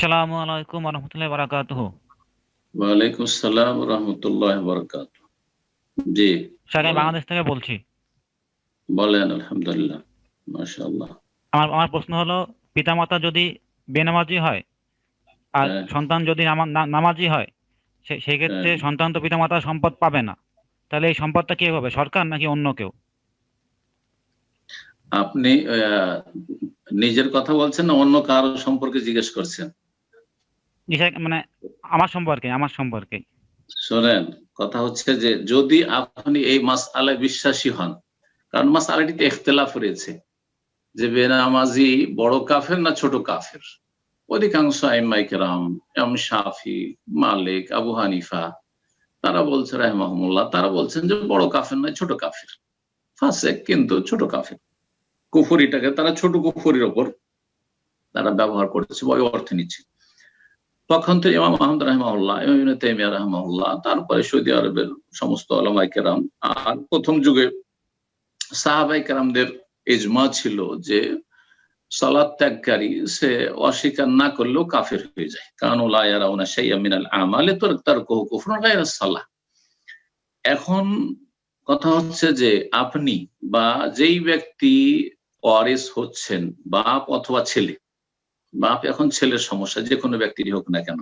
আসসালামু আলাইকুম রহমতুল্লাহ বারাকাতুহ ওয়ালাইকুম আসসালাম রহমতুল্লাহ বরকাত জি বাংলাদেশ থেকে বলছি। বলেন আলহামদুলিল্লাহ মাশাআল্লাহ। আমার আমার প্রশ্ন হলো পিতামাতা যদি বেনামাজি হয় আর হ্যাঁ। সন্তান যদি নামাজি হয় সে- সেক্ষেত্রে হ্যাঁ। সন্তান তো পিতামাতার সম্পদ পাবে না। তাহলে এই সম্পদটা কে হবে সরকার নাকি অন্য কেউ? আপনি নিজের কথা বলছেন না অন্য কারও সম্পর্কে জিজ্ঞেস করছেন? মানে আমার সম্পর্কে আমার সম্পর্কে। শোনেন, কথা হচ্ছে যে যদি আপনি এই মাস আলায় বিশ্বাসী হন, কারণ মাস আলাটিতে ইখতলাফ রয়েছে, যে বেনামাজি বড় কাফের না ছোট কাফের? অধিকাংশ আইমাইকেরাম এম শাফি, মালিক, আবু হানিফা, তারা বলছে, রাহমাহমুল্লাহ, তারা বলছেন যে বড় কাফের নয়, ছোট কাফের। ফাসেক কিন্তু ছোট কাফের। কুফুরিটাকে তারা ছোট কুফুরির ওপর তারা ব্যবহার করেছে ওই অর্থে নিচ্ছে। তখন তো ইমাম আহমদ রাহমাউল্লাহ ইমাম তাইমিয়া রাহমাউল্লাহ তারপরে সৌদি আরবের সমস্ত আলমাই কেরাম, আর প্রথম যুগে সাহাবাই কেরামদের ইজমা ছিল যে সালাদ ত্যাগকারী সে অস্বীকার না করলেও কাফের হয়ে যায়। কারণ ওলায়ারাউনা শাইয়া মিনাল আমালে তোর তার কহু কুফরুন গায়রা সালাহ। এখন কথা হচ্ছে যে আপনি বা যেই ব্যক্তি ওয়ারিস হচ্ছেন, বাপ অথবা ছেলে বাপ এখন ছেলের সমস্যা, যে কোনো ব্যক্তিরই হোক না কেন।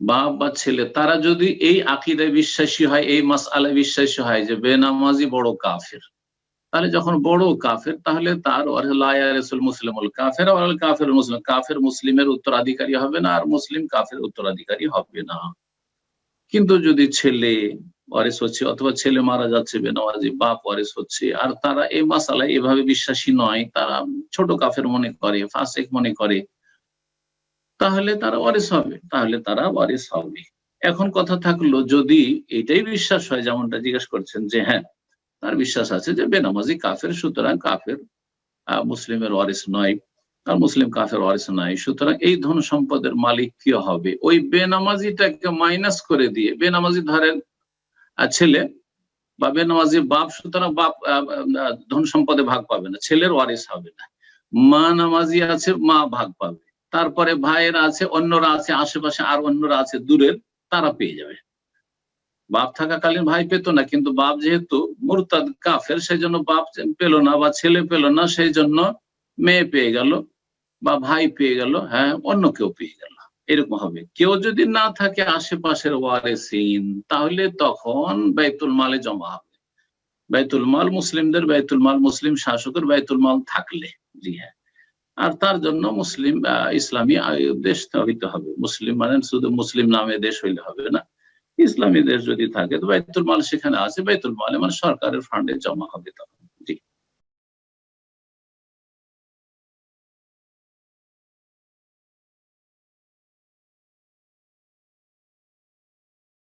বাপ বা ছেলে, তারা যদি এই আকিদায় বিশ্বাসী হয়, এই মাস আলায় বিশ্বাসী হয় যে বেনামাজি বড় কাফের, তাহলে যখন বড় কাফের, তাহলে তার রসুল মুসলিম কাফের কাফের মুসলিম, কাফের মুসলিমের উত্তরাধিকারী হবে না, আর মুসলিম কাফের উত্তরাধিকারী হবে না। কিন্তু যদি ছেলে ওয়ারিস হচ্ছে, অথবা ছেলে মারা যাচ্ছে, বেনামাজি বাপ ওয়ারিস হচ্ছে। আর তারা এই মাসালায় এভাবে বিশ্বাসী নয়, তারা ছোট কাফের মনে করে, ফাসেক মনে করে। তাহলে তারা ওয়ারিস হবে, তাহলে তারা ওয়ারিস হবে। এখন কথা থাকল, যদি এটাই বিশ্বাস হয়, যেমনটা জিজ্ঞেস করছেন, যে হ্যাঁ তার বিশ্বাস আছে যে বেনামাজি কাফের, সুতরাং কাফের মুসলিমের ওয়ারিস নয়, আর মুসলিম কাফের ওয়ারিস নাই। সুতরাং এই ধন সম্পদের মালিক কি হবে? ওই বেনামাজিটাকে মাইনাস করে দিয়ে, বেনামাজি ধরেন ছেলে বা বেনামাজি বাপ, সুতরাং বাপ ধন সম্পদে ভাগ পাবে না, ছেলের ওয়ারিস হবে না। মা নামাজি আছে, মা ভাগ পাবে। তারপরে ভাইয়েরা আছে, অন্যরা আছে, আশেপাশে আর অন্যরা আছে, দূরের, তারা পেয়ে যাবে। বাপ থাকাকালীন ভাই পেতো না, কিন্তু বাপ যেহেতু মুরতাদ, কাফের সেই জন্য বাপ পেল না, বা ছেলে পেল না সেই জন্য মেয়ে পেয়ে গেল, বা ভাই পেয়ে গেল হ্যাঁ অন্য কেউ পেয়ে গেল। এরকম হবে। কেউ যদি না থাকে আশেপাশের ওয়ারেসিন তাহলে তখন বাইতুল মালে জমা হবে। বাইতুল মাল মুসলিমদের, বাইতুল মাল মুসলিম শাসকের বাইতুল মাল থাকলে জি হ্যাঁ। আর তার জন্য মুসলিম ইসলামী দেশ হইতে হবে। মুসলিম মানে শুধু মুসলিম নামে দেশ হইলে হবে না। ইসলামী দেশ যদি থাকে, তো বাইতুল মাল সেখানে আছে। বাইতুল মালে মানে সরকারের ফান্ডে জমা হবে তখন।